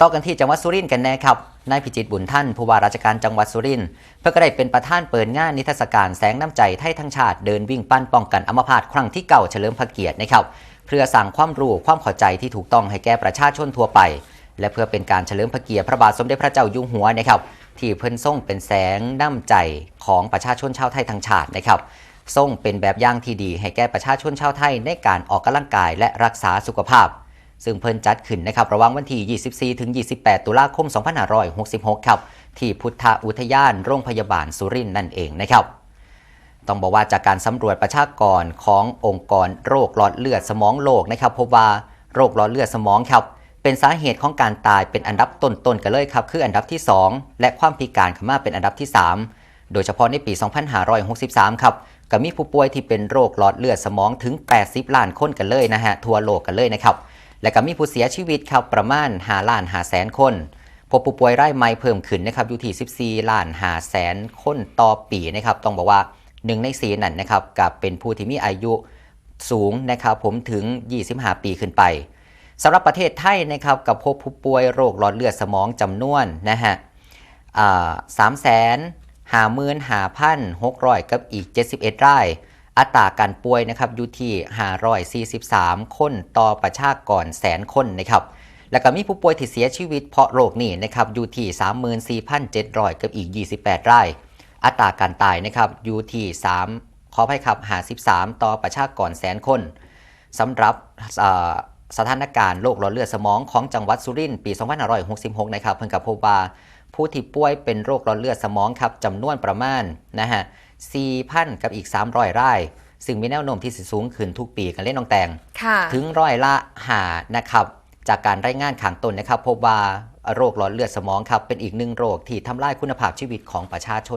ต่อกันที่จังหวัดสุรินทร์กันแน่ครับนายพิจิตรบุญท่านผู้ว่าราชการจังหวัดสุรินทร์เพื่อก็ได้เป็นประธานเปิดงานนิทรรศการแสงน้ำใจไทยทั้งชาติเดินวิ่งปั้นป้องกันอัมพาตครั้งที่เก่าเฉลิมพระเกียรตินะครับเพื่อสั่งความรู้ความเข้าใจที่ถูกต้องให้แก่ประชาชนทั่วไป และเพื่อเป็นการเฉลิมพระเกียรติพระบาทสมเด็จพระเจ้าอยู่หัวนะครับที่เพิ่นทรงเป็นแสงน้ำใจของประชาชนชาวไทยทั้งชาตินะครับทรงเป็นแบบอย่างที่ดีให้แก่ประชาชนชาวไทยในการออกกำลังกายและรักษาสุขภาพ ซึ่งเพิ่นจัดขึ้นนะครับระหว่างวันที่ 24 ถึง 28 ตุลาคม 2566 ครับ ที่พุทธอุทยานโรงพยาบาลสุรินทร์นั่นเองนะครับ ต้องบอกว่าจากการสำรวจประชากรขององค์กรโรคหลอดเลือดสมองโลกนะครับพบว่าโรคหลอดเลือดสมองครับเป็นสาเหตุของการตายเป็นอันดับต้นๆกันเลยครับ คืออันดับที่ 2 และความพิการขึ้นมาเป็นอันดับที่ 3 โดยเฉพาะในปี 2563 ครับก็มีผู้ป่วยที่เป็นโรคหลอดเลือดสมองถึง 80 ล้านคนกันเลยนะฮะทั่วโลกกันเลยนะครับ และก็มีผู้เสียชีวิตครับประมาณ5ล้าน5แสนคนพบผู้ป่วยรายใหม่เพิ่มขึ้นนะครับอยู่ที่14ล้าน5แสนคนต่อปีนะครับต้องบอกว่าหนึ่งในสีนั่นนะครับกับเป็นผู้ที่มีอายุสูงนะครับผมถึง 25 ปีขึ้นไปสำหรับประเทศไทยนะครับกับพบผู้ป่วยโรคหลอดเลือดสมองจำนวนนะฮะสามแสนหาหมื่นหาพันหกร้อยกับอีก 71ราย อัตราการป่วยนะครับอยู่ที่543 คนต่อประชากรแสนคนนะครับแล้วก็มีผู้ป่วยที่เสียชีวิตเพราะโรคนี้นะครับอยู่ที่34,700 กับอีก 28 ราย อัตราการตายนะครับอยู่ที่3ขออภัยครับ53 ต่อประชากรแสนคนสำหรับสถานการณ์โรคหลอดเลือดสมองของจังหวัดสุรินทร์ปี 2566 นะครับ เพิ่งกับพบว่า ผู้ที่ป่วยเป็นโรคหลอดเลือดสมองครับจำนวนประมาณนะฮะ4,000 กับอีก 300ราย ซึ่งมีแนวโน้มที่สิสูงขึ้นทุกปีกันเล่นน้องแตงค่ะถึงร้อยละหานะครับจากการรายงานขังตนนะครับพบว่าโรคหลอดเลือดสมองครับเป็นอีกหนึ่งโรคที่ทำลายคุณภาพชีวิตของประชาชน